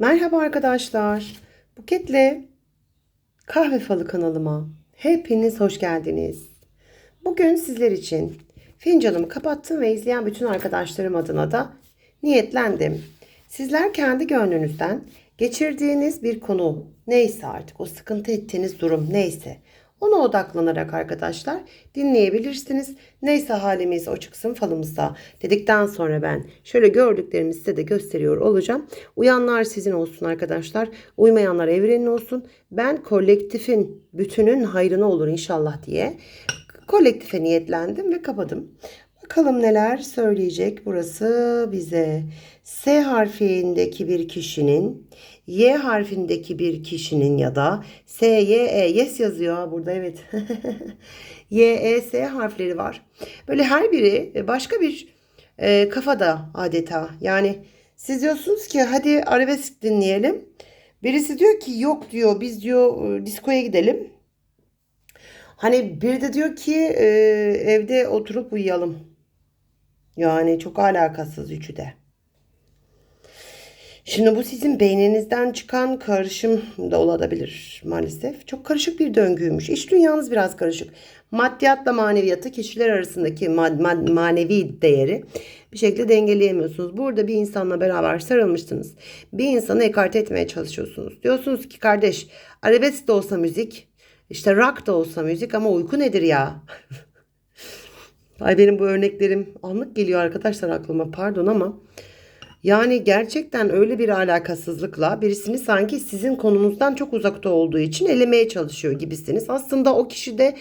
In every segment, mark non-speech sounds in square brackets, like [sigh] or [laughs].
Merhaba arkadaşlar. Buket'le Kahve Falı kanalıma hepiniz hoş geldiniz. Bugün sizler için fincanımı kapattım ve izleyen bütün arkadaşlarım adına da niyetlendim. Sizler kendi gönlünüzden geçirdiğiniz bir konu neyse artık o sıkıntı ettiğiniz durum neyse ona odaklanarak arkadaşlar dinleyebilirsiniz. Neyse halimiz o çıksın falımızda dedikten sonra ben şöyle gördüklerimi size de gösteriyor olacağım. Uyanlar sizin olsun arkadaşlar. Uymayanlar evrenin olsun. Ben kolektifin bütünün hayrına olur inşallah diye kolektife niyetlendim ve kapadım. Bakalım neler söyleyecek burası bize. S harfindeki bir kişinin, Y harfindeki bir kişinin ya da S, Y, E, yes yazıyor burada evet. [laughs] Y, E, S harfleri var. Böyle her biri başka bir e, kafada adeta. Yani siz diyorsunuz ki hadi arabesk dinleyelim. Birisi diyor ki yok diyor biz diyor e, diskoya gidelim. Hani bir de diyor ki e, evde oturup uyuyalım. Yani çok alakasız üçü de. Şimdi bu sizin beyninizden çıkan karışım da olabilir maalesef. Çok karışık bir döngüymüş. İş dünyanız biraz karışık. Maddiyatla maneviyatı kişiler arasındaki ma- ma- manevi değeri bir şekilde dengeleyemiyorsunuz. Burada bir insanla beraber sarılmışsınız. Bir insanı ekart etmeye çalışıyorsunuz. Diyorsunuz ki kardeş arabesk de olsa müzik, işte rock da olsa müzik ama uyku nedir ya? [laughs] Ay benim bu örneklerim anlık geliyor arkadaşlar aklıma pardon ama yani gerçekten öyle bir alakasızlıkla birisini sanki sizin konumuzdan çok uzakta olduğu için elemeye çalışıyor gibisiniz. Aslında o kişi de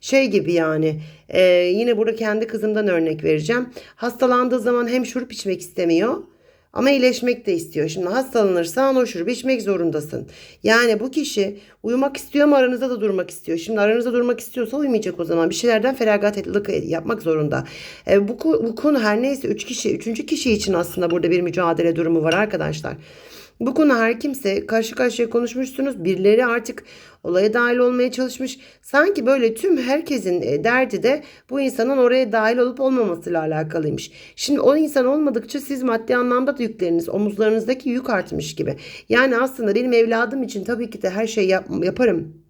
şey gibi yani e, yine burada kendi kızımdan örnek vereceğim. Hastalandığı zaman hem şurup içmek istemiyor ama iyileşmek de istiyor. Şimdi hastalanırsan o şurubu içmek zorundasın. Yani bu kişi uyumak istiyor ama aranızda da durmak istiyor. Şimdi aranızda durmak istiyorsa uyumayacak o zaman. Bir şeylerden feragatlık yapmak zorunda. E, bu, bu konu her neyse üç kişi, üçüncü kişi için aslında burada bir mücadele durumu var arkadaşlar. Bu konu her kimse karşı karşıya konuşmuşsunuz. Birileri artık olaya dahil olmaya çalışmış. Sanki böyle tüm herkesin e, derdi de bu insanın oraya dahil olup olmamasıyla alakalıymış. Şimdi o insan olmadıkça siz maddi anlamda da yükleriniz, omuzlarınızdaki yük artmış gibi. Yani aslında benim evladım için tabii ki de her şey yap, yaparım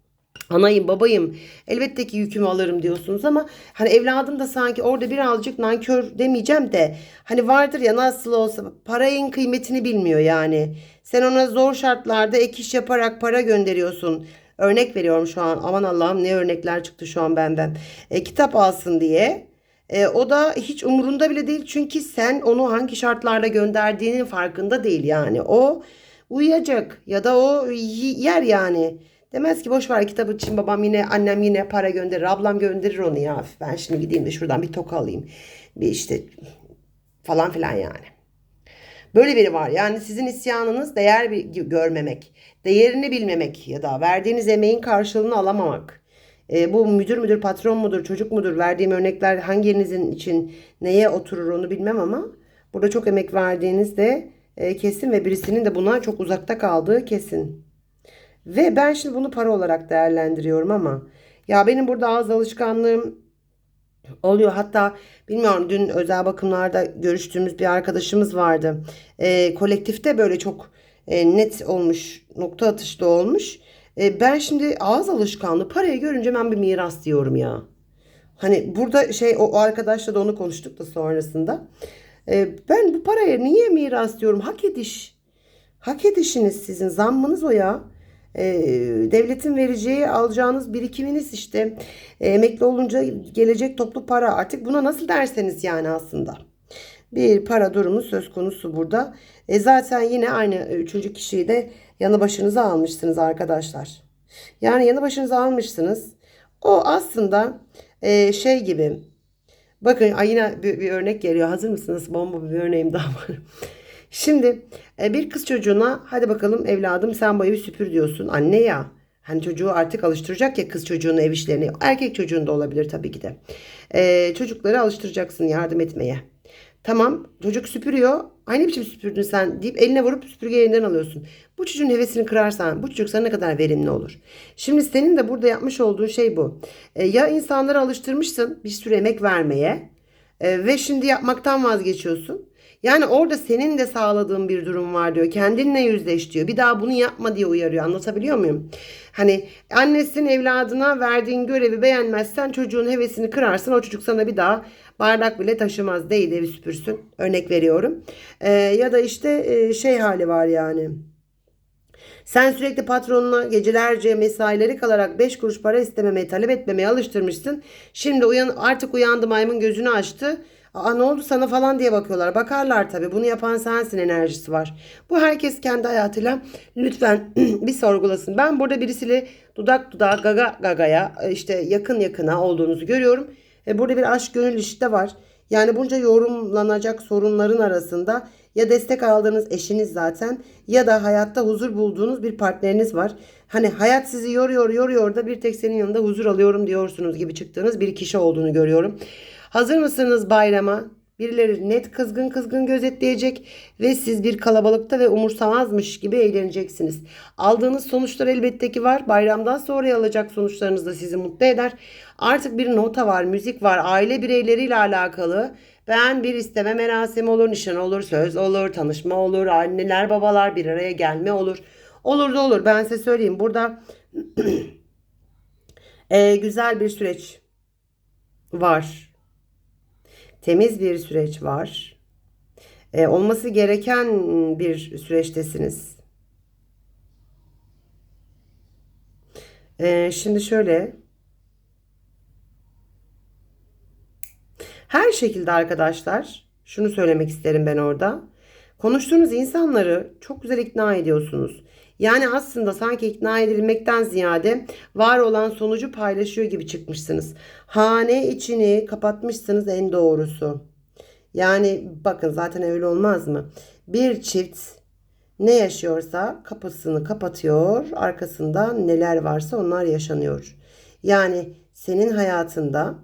anayım babayım elbette ki yükümü alırım diyorsunuz ama hani evladım da sanki orada birazcık nankör demeyeceğim de hani vardır ya nasıl olsa parayın kıymetini bilmiyor yani. Sen ona zor şartlarda ek iş yaparak para gönderiyorsun. Örnek veriyorum şu an aman Allah'ım ne örnekler çıktı şu an benden. E, kitap alsın diye. E, o da hiç umurunda bile değil çünkü sen onu hangi şartlarda gönderdiğinin farkında değil yani. O uyuyacak ya da o yer yani. Demez ki boş ver kitabı için babam yine annem yine para gönderir. Ablam gönderir onu ya. Ben şimdi gideyim de şuradan bir toka alayım. Bir işte falan filan yani. Böyle biri var. Yani sizin isyanınız değer bir görmemek, değerini bilmemek ya da verdiğiniz emeğin karşılığını alamamak. E, bu müdür müdür, patron mudur, çocuk mudur? Verdiğim örnekler hanginizin için neye oturur onu bilmem ama burada çok emek verdiğiniz de e, kesin ve birisinin de buna çok uzakta kaldığı kesin. Ve ben şimdi bunu para olarak değerlendiriyorum ama ya benim burada ağız alışkanlığım oluyor. Hatta bilmiyorum dün özel bakımlarda görüştüğümüz bir arkadaşımız vardı. E, kolektifte böyle çok e, net olmuş, nokta atışlı olmuş. E, ben şimdi ağız alışkanlığı parayı görünce ben bir miras diyorum ya. Hani burada şey o, o arkadaşla da onu konuştuk da sonrasında. E, ben bu paraya niye miras diyorum? Hak ediş. Hak edişiniz sizin zammınız o ya e, devletin vereceği alacağınız birikiminiz işte e, emekli olunca gelecek toplu para artık buna nasıl derseniz yani aslında bir para durumu söz konusu burada. E, zaten yine aynı üçüncü kişiyi de yanı başınıza almışsınız arkadaşlar. Yani yanı başınıza almışsınız. O aslında e, şey gibi. Bakın yine bir örnek geliyor. Hazır mısınız? Bomba bir örneğim daha var. Şimdi e, bir kız çocuğuna hadi bakalım evladım sen bu süpür diyorsun. Anne ya. Hani çocuğu artık alıştıracak ya kız çocuğunun ev işlerini. Erkek çocuğun da olabilir tabii ki de. Ee, çocukları alıştıracaksın yardım etmeye. Tamam çocuk süpürüyor. Aynı biçim süpürdün sen deyip eline vurup süpürge elinden alıyorsun. Bu çocuğun hevesini kırarsan bu çocuk sana ne kadar verimli olur. Şimdi senin de burada yapmış olduğun şey bu. Ee, ya insanları alıştırmışsın bir sürü emek vermeye. Ee, ve şimdi yapmaktan vazgeçiyorsun. Yani orada senin de sağladığın bir durum var diyor. Kendinle yüzleş diyor. Bir daha bunu yapma diye uyarıyor. Anlatabiliyor muyum? Hani annesin evladına verdiğin görevi beğenmezsen çocuğun hevesini kırarsın. O çocuk sana bir daha bardak bile taşımaz değil evi süpürsün. Örnek veriyorum. Ee, ya da işte e, şey hali var yani. Sen sürekli patronuna gecelerce mesaileri kalarak 5 kuruş para istememeye, talep etmemeye alıştırmışsın. Şimdi uyan, artık uyandı maymun gözünü açtı. Aa ne oldu sana falan diye bakıyorlar. Bakarlar tabii. Bunu yapan sensin enerjisi var. Bu herkes kendi hayatıyla lütfen [clears throat] bir sorgulasın. Ben burada birisiyle dudak dudağa gaga gagaya işte yakın yakına olduğunuzu görüyorum. Ve burada bir aşk gönül ilişki de var. Yani bunca yorumlanacak sorunların arasında ya destek aldığınız eşiniz zaten ya da hayatta huzur bulduğunuz bir partneriniz var. Hani hayat sizi yoruyor yoruyor da bir tek senin yanında huzur alıyorum diyorsunuz gibi çıktığınız bir kişi olduğunu görüyorum. Hazır mısınız bayrama? Birileri net kızgın kızgın gözetleyecek ve siz bir kalabalıkta ve umursamazmış gibi eğleneceksiniz. Aldığınız sonuçlar elbette ki var. Bayramdan sonra alacak sonuçlarınız da sizi mutlu eder. Artık bir nota var, müzik var, aile bireyleriyle alakalı. Ben bir isteme merasimi olur, nişan olur, söz olur, tanışma olur, anneler babalar bir araya gelme olur. Olur da olur. Ben size söyleyeyim. Burada [clears throat] e, güzel bir süreç var temiz bir süreç var. E, olması gereken bir süreçtesiniz. E, şimdi şöyle. Her şekilde arkadaşlar şunu söylemek isterim ben orada. Konuştuğunuz insanları çok güzel ikna ediyorsunuz. Yani aslında sanki ikna edilmekten ziyade var olan sonucu paylaşıyor gibi çıkmışsınız. Hane içini kapatmışsınız en doğrusu. Yani bakın zaten öyle olmaz mı? Bir çift ne yaşıyorsa kapısını kapatıyor, arkasında neler varsa onlar yaşanıyor. Yani senin hayatında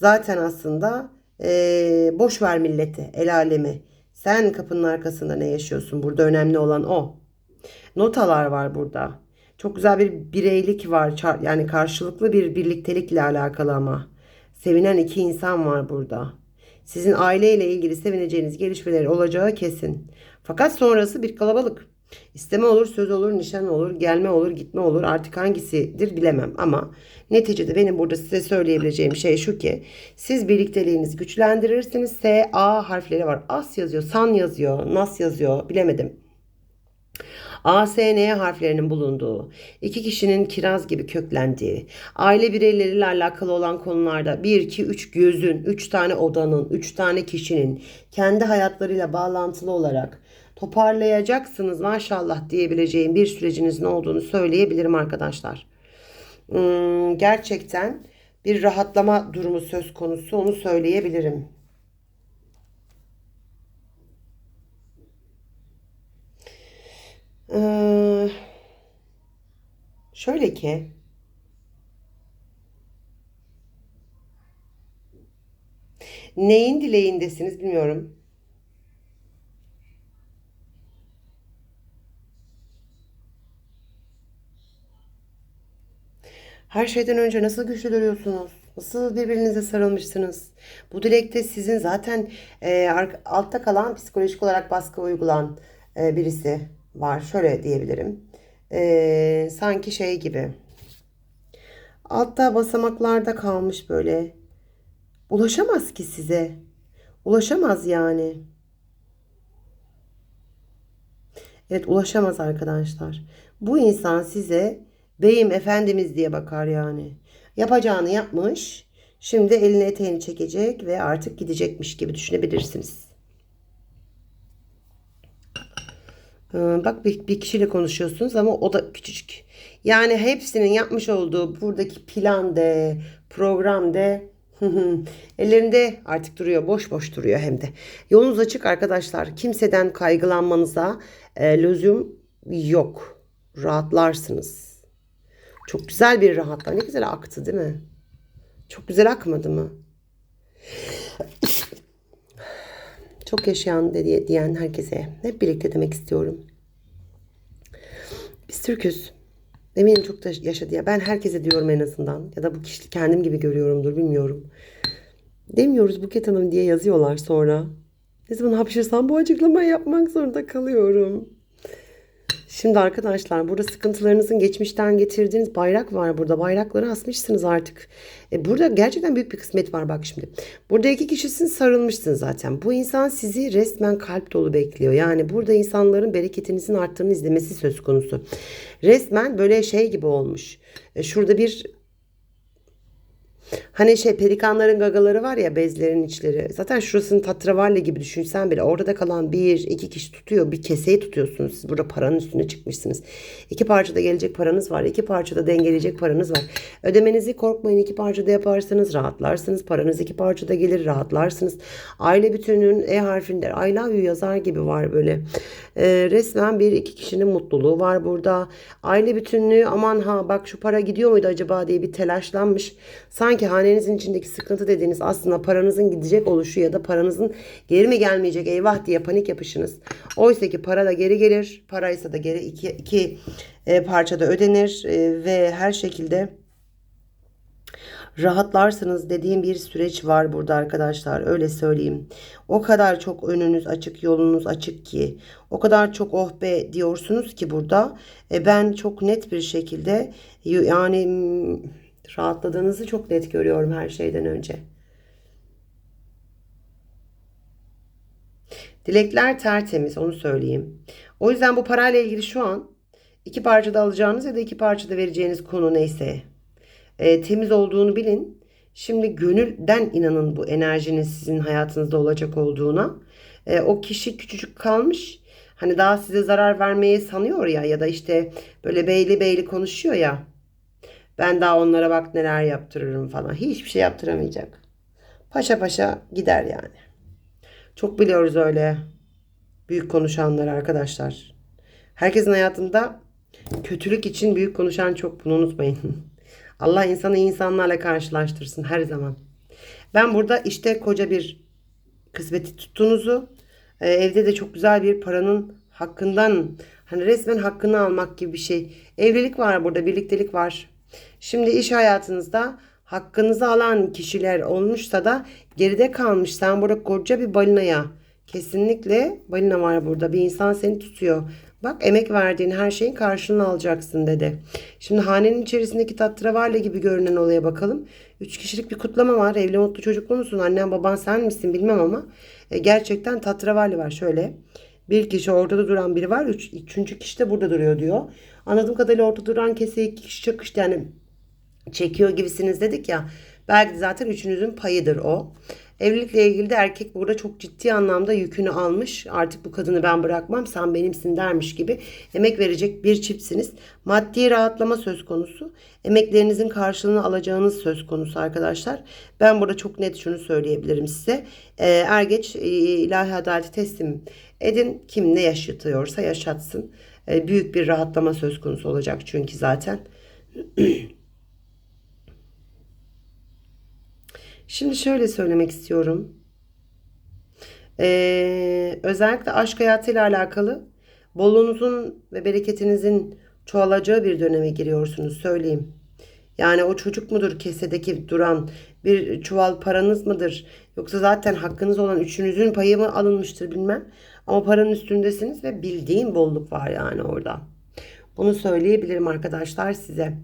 zaten aslında ee, boş ver milleti, el alemi. Sen kapının arkasında ne yaşıyorsun? Burada önemli olan o. Notalar var burada. Çok güzel bir bireylik var. Yani karşılıklı bir birliktelikle alakalı ama. Sevinen iki insan var burada. Sizin aileyle ilgili sevineceğiniz gelişmeler olacağı kesin. Fakat sonrası bir kalabalık. İsteme olur, söz olur, nişan olur, gelme olur, gitme olur. Artık hangisidir bilemem ama neticede benim burada size söyleyebileceğim şey şu ki siz birlikteliğinizi güçlendirirsiniz. S, A harfleri var. As yazıyor, san yazıyor, nas yazıyor bilemedim. A, S, N harflerinin bulunduğu, iki kişinin kiraz gibi köklendiği, aile bireyleriyle alakalı olan konularda 1, 2, 3 gözün, 3 tane odanın, 3 tane kişinin kendi hayatlarıyla bağlantılı olarak toparlayacaksınız maşallah diyebileceğim bir sürecinizin olduğunu söyleyebilirim arkadaşlar. Hmm, gerçekten bir rahatlama durumu söz konusu onu söyleyebilirim. Ee, şöyle ki neyin dileğindesiniz bilmiyorum. Her şeyden önce nasıl güçlü duruyorsunuz? Nasıl birbirinize sarılmışsınız? Bu dilekte sizin zaten e, altta kalan psikolojik olarak baskı uygulan e, birisi var. Şöyle diyebilirim. E, sanki şey gibi. Altta basamaklarda kalmış böyle. Ulaşamaz ki size. Ulaşamaz yani. Evet ulaşamaz arkadaşlar. Bu insan size beyim efendimiz diye bakar yani. Yapacağını yapmış. Şimdi eline eteğini çekecek ve artık gidecekmiş gibi düşünebilirsiniz. Ee, bak bir, kişiyle konuşuyorsunuz ama o da küçücük. Yani hepsinin yapmış olduğu buradaki plan de, program de [laughs] ellerinde artık duruyor. Boş boş duruyor hem de. Yolunuz açık arkadaşlar. Kimseden kaygılanmanıza e, lüzum yok. Rahatlarsınız. Çok güzel bir rahatla. Ne güzel aktı değil mi? Çok güzel akmadı mı? Çok yaşayan diye, diyen herkese hep birlikte demek istiyorum. Biz Türk'üz. Eminim çok da yaşadı ya. Ben herkese diyorum en azından. Ya da bu kişi kendim gibi görüyorumdur bilmiyorum. Demiyoruz Buket Hanım diye yazıyorlar sonra. Ne zaman hapşırsam bu açıklamayı yapmak zorunda kalıyorum. Şimdi arkadaşlar burada sıkıntılarınızın geçmişten getirdiğiniz bayrak var burada. Bayrakları asmışsınız artık. E, burada gerçekten büyük bir kısmet var bak şimdi. Burada iki kişisin sarılmışsın zaten. Bu insan sizi resmen kalp dolu bekliyor. Yani burada insanların bereketinizin arttığını izlemesi söz konusu. Resmen böyle şey gibi olmuş. E, şurada bir Hani şey pelikanların gagaları var ya bezlerin içleri. Zaten şurasını tatravalli gibi düşünsen bile orada kalan bir iki kişi tutuyor. Bir keseyi tutuyorsunuz. Siz burada paranın üstüne çıkmışsınız. İki parçada gelecek paranız var. iki parçada dengeleyecek paranız var. Ödemenizi korkmayın iki parçada yaparsanız rahatlarsınız. Paranız iki parçada gelir rahatlarsınız. Aile bütününün E harfinde I love you yazar gibi var böyle. Ee, resmen bir iki kişinin mutluluğu var burada. Aile bütünlüğü aman ha bak şu para gidiyor muydu acaba diye bir telaşlanmış. Sanki hanenizin içindeki sıkıntı dediğiniz aslında paranızın gidecek oluşu ya da paranızın geri mi gelmeyecek eyvah diye panik yapışınız. Oysa ki para da geri gelir. Paraysa da geri iki, iki e, parçada ödenir e, ve her şekilde rahatlarsınız dediğim bir süreç var burada arkadaşlar öyle söyleyeyim. O kadar çok önünüz açık yolunuz açık ki o kadar çok oh be diyorsunuz ki burada e, ben çok net bir şekilde yani rahatladığınızı çok net görüyorum her şeyden önce. Dilekler tertemiz onu söyleyeyim. O yüzden bu parayla ilgili şu an iki parçada alacağınız ya da iki parçada vereceğiniz konu neyse e, temiz olduğunu bilin. Şimdi gönülden inanın bu enerjinin sizin hayatınızda olacak olduğuna. E, o kişi küçücük kalmış. Hani daha size zarar vermeyi sanıyor ya ya da işte böyle beyli beyli konuşuyor ya. Ben daha onlara bak neler yaptırırım falan. Hiçbir şey yaptıramayacak. Paşa paşa gider yani. Çok biliyoruz öyle büyük konuşanlar arkadaşlar. Herkesin hayatında kötülük için büyük konuşan çok bunu unutmayın. [laughs] Allah insanı insanlarla karşılaştırsın her zaman. Ben burada işte koca bir kısmeti tuttuğunuzu, e, evde de çok güzel bir paranın hakkından hani resmen hakkını almak gibi bir şey. Evlilik var burada, birliktelik var. Şimdi iş hayatınızda hakkınızı alan kişiler olmuşsa da geride kalmış. Sen burada koca bir balinaya kesinlikle balina var burada. Bir insan seni tutuyor. Bak emek verdiğin her şeyin karşılığını alacaksın dedi. Şimdi hanenin içerisindeki tatravalli gibi görünen olaya bakalım. Üç kişilik bir kutlama var. Evli mutlu çocuklu musun? Annen baban sen misin bilmem ama e, gerçekten tatravalli var. Şöyle bir kişi ortada duran biri var. Üç, üçüncü kişi de burada duruyor diyor. Anladığım kadarıyla ortada duran keseyi iki kişi çakıştı. Yani çekiyor gibisiniz dedik ya. Belki zaten üçünüzün payıdır o. Evlilikle ilgili de erkek burada çok ciddi anlamda yükünü almış. Artık bu kadını ben bırakmam sen benimsin dermiş gibi emek verecek bir çiftsiniz. Maddi rahatlama söz konusu. Emeklerinizin karşılığını alacağınız söz konusu arkadaşlar. Ben burada çok net şunu söyleyebilirim size. Ee, er geç e, ilahi adaleti teslim edin. Kim ne yaşatıyorsa yaşatsın. Ee, büyük bir rahatlama söz konusu olacak çünkü zaten. [clears throat] Şimdi şöyle söylemek istiyorum. Ee, özellikle aşk hayatıyla alakalı bolluğunuzun ve bereketinizin çoğalacağı bir döneme giriyorsunuz söyleyeyim. Yani o çocuk mudur kesedeki duran bir çuval paranız mıdır? Yoksa zaten hakkınız olan üçünüzün payı mı alınmıştır bilmem. Ama paranın üstündesiniz ve bildiğim bolluk var yani orada. Bunu söyleyebilirim arkadaşlar size.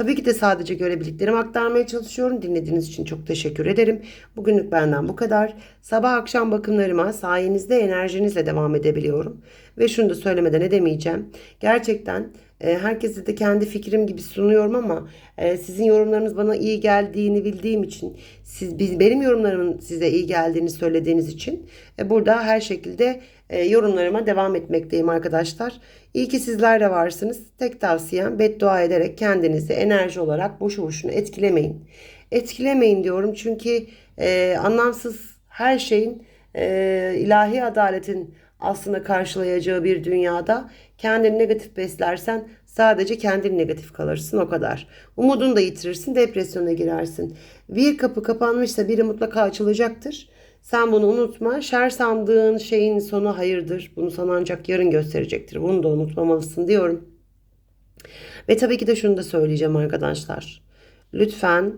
Tabii ki de sadece görebildiklerimi aktarmaya çalışıyorum. Dinlediğiniz için çok teşekkür ederim. Bugünlük benden bu kadar. Sabah akşam bakımlarıma sayenizde enerjinizle devam edebiliyorum. Ve şunu da söylemeden edemeyeceğim. Gerçekten e, herkese de kendi fikrim gibi sunuyorum ama e, sizin yorumlarınız bana iyi geldiğini bildiğim için siz benim yorumlarımın size iyi geldiğini söylediğiniz için e, burada her şekilde e, yorumlarıma devam etmekteyim arkadaşlar. İyi ki sizler de varsınız. Tek tavsiyem beddua ederek kendinizi enerji olarak boşu boşuna etkilemeyin. Etkilemeyin diyorum çünkü e, anlamsız her şeyin e, ilahi adaletin aslında karşılayacağı bir dünyada kendini negatif beslersen sadece kendin negatif kalırsın o kadar. Umudunu da yitirirsin, depresyona girersin. Bir kapı kapanmışsa biri mutlaka açılacaktır. Sen bunu unutma. Şer sandığın şeyin sonu hayırdır. Bunu sana ancak yarın gösterecektir. Bunu da unutmamalısın diyorum. Ve tabii ki de şunu da söyleyeceğim arkadaşlar. Lütfen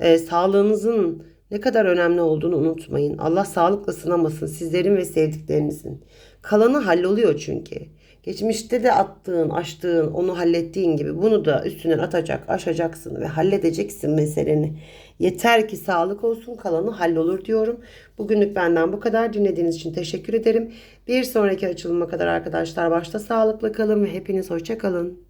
e, sağlığınızın ne kadar önemli olduğunu unutmayın. Allah sağlıkla sınamasın sizlerin ve sevdiklerinizin. Kalanı halloluyor çünkü. Geçmişte de attığın, aştığın, onu hallettiğin gibi bunu da üstünden atacak, aşacaksın ve halledeceksin meseleni. Yeter ki sağlık olsun, kalanı hallolur diyorum. Bugünlük benden bu kadar. Dinlediğiniz için teşekkür ederim. Bir sonraki açılıma kadar arkadaşlar başta sağlıklı kalın ve hepiniz hoşça kalın.